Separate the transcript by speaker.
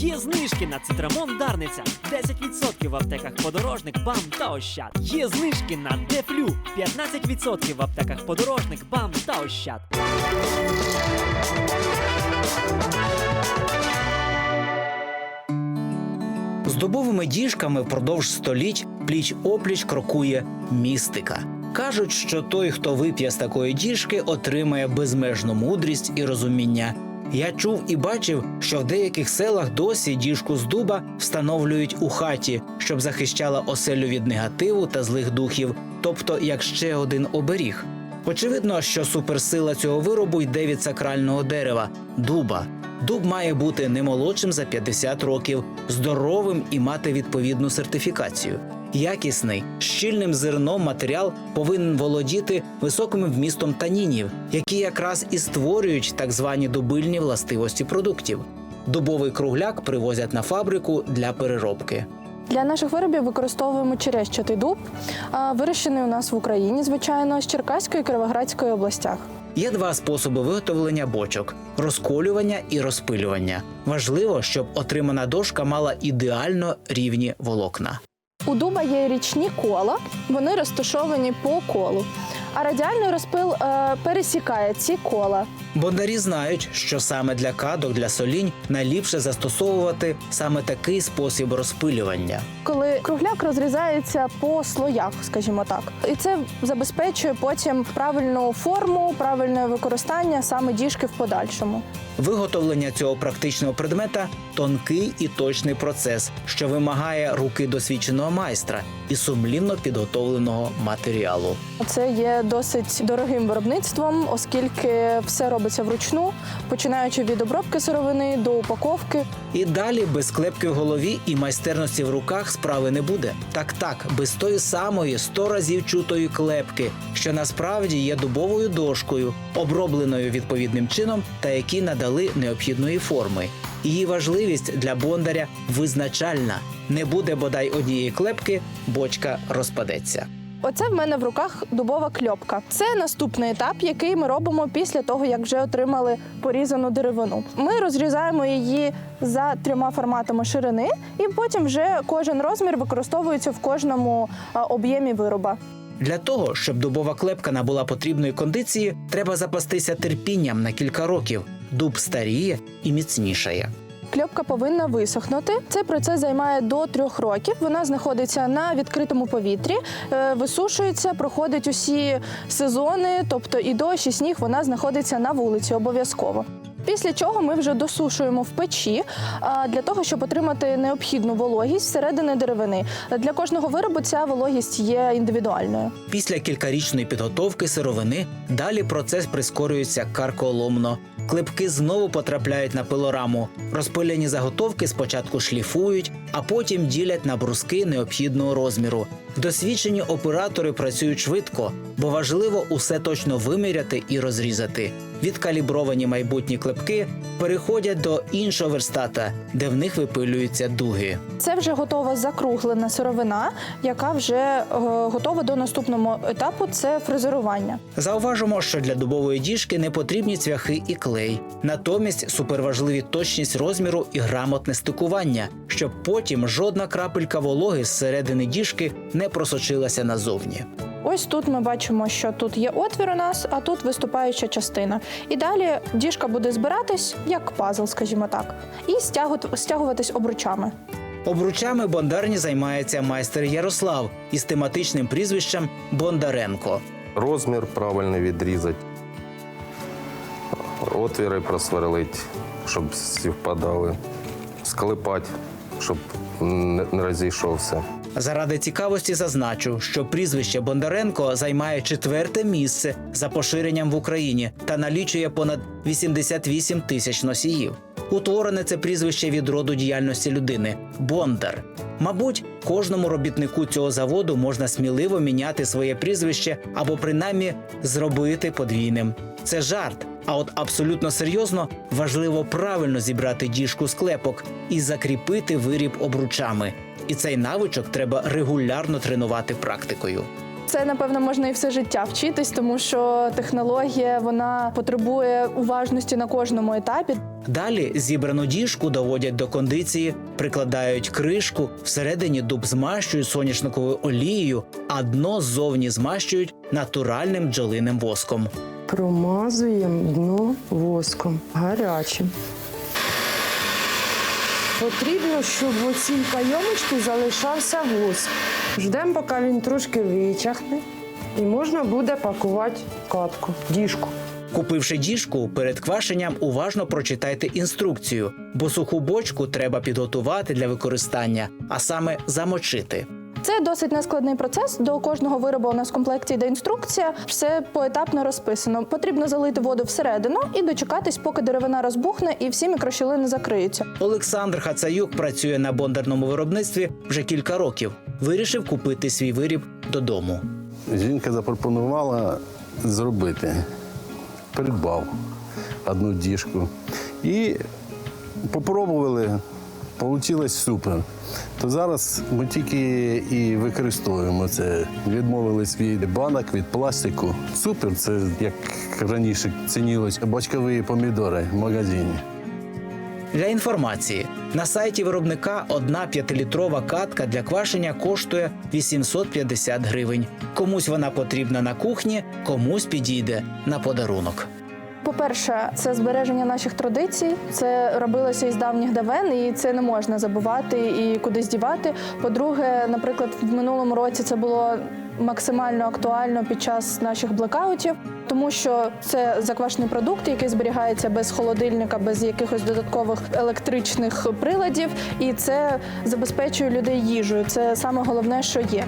Speaker 1: Є знижки на цитрамон Дарниця 10% в аптеках подорожник, бам та ощад. Є знижки на Дефлю 15% в аптеках подорожник, бам та ощад.
Speaker 2: З дубовими діжками впродовж століть пліч опліч крокує містика. Кажуть, що той, хто вип'є з такої діжки, отримає безмежну мудрість і розуміння. Я чув і бачив, що в деяких селах досі діжку з дуба встановлюють у хаті, щоб захищала оселю від негативу та злих духів, тобто як ще один оберіг. Очевидно, що суперсила цього виробу йде від сакрального дерева дуба. Дуб має бути не молодшим за 50 років, здоровим і мати відповідну сертифікацію. Якісний, щільним зерном матеріал повинен володіти високим вмістом танінів, які якраз і створюють так звані дубильні властивості продуктів. Дубовий кругляк привозять на фабрику для переробки.
Speaker 3: Для наших виробів використовуємо черещатий дуб, вирощений у нас в Україні, звичайно, з Черкаської і Кіровоградської областях.
Speaker 2: Є два способи виготовлення бочок: розколювання і розпилювання. Важливо, щоб отримана дошка мала ідеально рівні волокна.
Speaker 3: У дуба є річні кола, вони розташовані по колу. А радіальний розпил е, пересікає ці кола.
Speaker 2: Бондарі знають, що саме для кадок, для солінь найліпше застосовувати саме такий спосіб розпилювання.
Speaker 3: коли кругляк розрізається по слоях, скажімо так, і це забезпечує потім правильну форму, правильне використання саме діжки в подальшому.
Speaker 2: Виготовлення цього практичного предмета тонкий і точний процес, що вимагає руки досвідченого майстра і сумлінно підготовленого матеріалу.
Speaker 3: Це є досить дорогим виробництвом, оскільки все робиться вручну, починаючи від обробки сировини до упаковки.
Speaker 2: І далі без клепки в голові і майстерності в руках справи не буде. Так так, без тої самої сто разів чутої клепки, що насправді є дубовою дошкою, обробленою відповідним чином та які надали необхідної форми. Її важливість для бондаря визначальна. Не буде бодай однієї клепки, бочка розпадеться.
Speaker 3: Оце в мене в руках дубова кльопка. Це наступний етап, який ми робимо після того, як вже отримали порізану деревину. Ми розрізаємо її за трьома форматами ширини, і потім вже кожен розмір використовується в кожному об'ємі вироба.
Speaker 2: Для того, щоб дубова клепка набула потрібної кондиції, треба запастися терпінням на кілька років. Дуб старіє і міцнішає.
Speaker 3: Кльопка повинна висохнути. Цей процес займає до трьох років. Вона знаходиться на відкритому повітрі, е, висушується, проходить усі сезони, тобто і дощ, і сніг вона знаходиться на вулиці обов'язково. Після чого ми вже досушуємо в печі а, для того, щоб отримати необхідну вологість всередини деревини. Для кожного виробу ця вологість є індивідуальною.
Speaker 2: Після кількарічної підготовки сировини далі процес прискорюється карколомно. Клепки знову потрапляють на пилораму. Розпилені заготовки спочатку шліфують, а потім ділять на бруски необхідного розміру. Досвідчені оператори працюють швидко, бо важливо усе точно виміряти і розрізати. Відкалібровані майбутні клепки переходять до іншого верстата, де в них випилюються дуги.
Speaker 3: Це вже готова закруглена сировина, яка вже е, готова до наступного етапу це фрезерування.
Speaker 2: Зауважимо, що для дубової діжки не потрібні цвяхи і клей. Натомість суперважливі точність розміру і грамотне стикування, щоб потім жодна крапелька вологи зсередини діжки не просочилася назовні.
Speaker 3: Ось тут ми бачимо, що тут є отвір у нас, а тут виступаюча частина. І далі діжка буде збиратись як пазл, скажімо так, і стягуватись обручами.
Speaker 2: Обручами бондарні займається майстер Ярослав із тематичним прізвищем Бондаренко.
Speaker 4: Розмір правильно відрізати, отвіри просверлити, щоб співпадали, склепати, щоб не не розійшовся.
Speaker 2: Заради цікавості зазначу, що прізвище Бондаренко займає четверте місце за поширенням в Україні та налічує понад 88 тисяч носіїв. Утворене це прізвище від роду діяльності людини Бондар. Мабуть, кожному робітнику цього заводу можна сміливо міняти своє прізвище або принаймні зробити подвійним. Це жарт. А от абсолютно серйозно важливо правильно зібрати діжку з клепок і закріпити виріб обручами. І цей навичок треба регулярно тренувати практикою.
Speaker 3: Це напевно можна і все життя вчитись, тому що технологія вона потребує уважності на кожному етапі.
Speaker 2: Далі зібрану діжку доводять до кондиції, прикладають кришку, всередині дуб змащують соняшниковою олією, а дно ззовні змащують натуральним бджолиним воском.
Speaker 5: Промазуємо дно воском гарячим. Потрібно, щоб у цій кайомочці залишався воск. Ждемо, поки він трошки вичахне, і можна буде пакувати катку, діжку.
Speaker 2: Купивши діжку, перед квашенням уважно прочитайте інструкцію, бо суху бочку треба підготувати для використання, а саме замочити.
Speaker 3: Це досить нескладний процес. До кожного виробу у нас в комплекті йде інструкція. Все поетапно розписано. Потрібно залити воду всередину і дочекатись, поки деревина розбухне і всі мікрощілини закриються.
Speaker 2: Олександр Хацаюк працює на бондарному виробництві вже кілька років. Вирішив купити свій виріб додому.
Speaker 6: Жінка запропонувала зробити. Придбав одну діжку. І попробували, вийшло супер. То зараз ми тільки і використовуємо це. Відмовились від банок, від пластику. Супер, це як раніше цінилось бочкові помідори в магазині.
Speaker 2: Для інформації на сайті виробника одна п'ятилітрова катка для квашення коштує 850 гривень. Комусь вона потрібна на кухні, комусь підійде на подарунок.
Speaker 3: По-перше, це збереження наших традицій. Це робилося із давніх давен, і це не можна забувати і кудись дівати. По-друге, наприклад, в минулому році це було максимально актуально під час наших блекаутів, тому що це заквашений продукт, який зберігається без холодильника, без якихось додаткових електричних приладів, і це забезпечує людей їжею. Це саме головне, що є.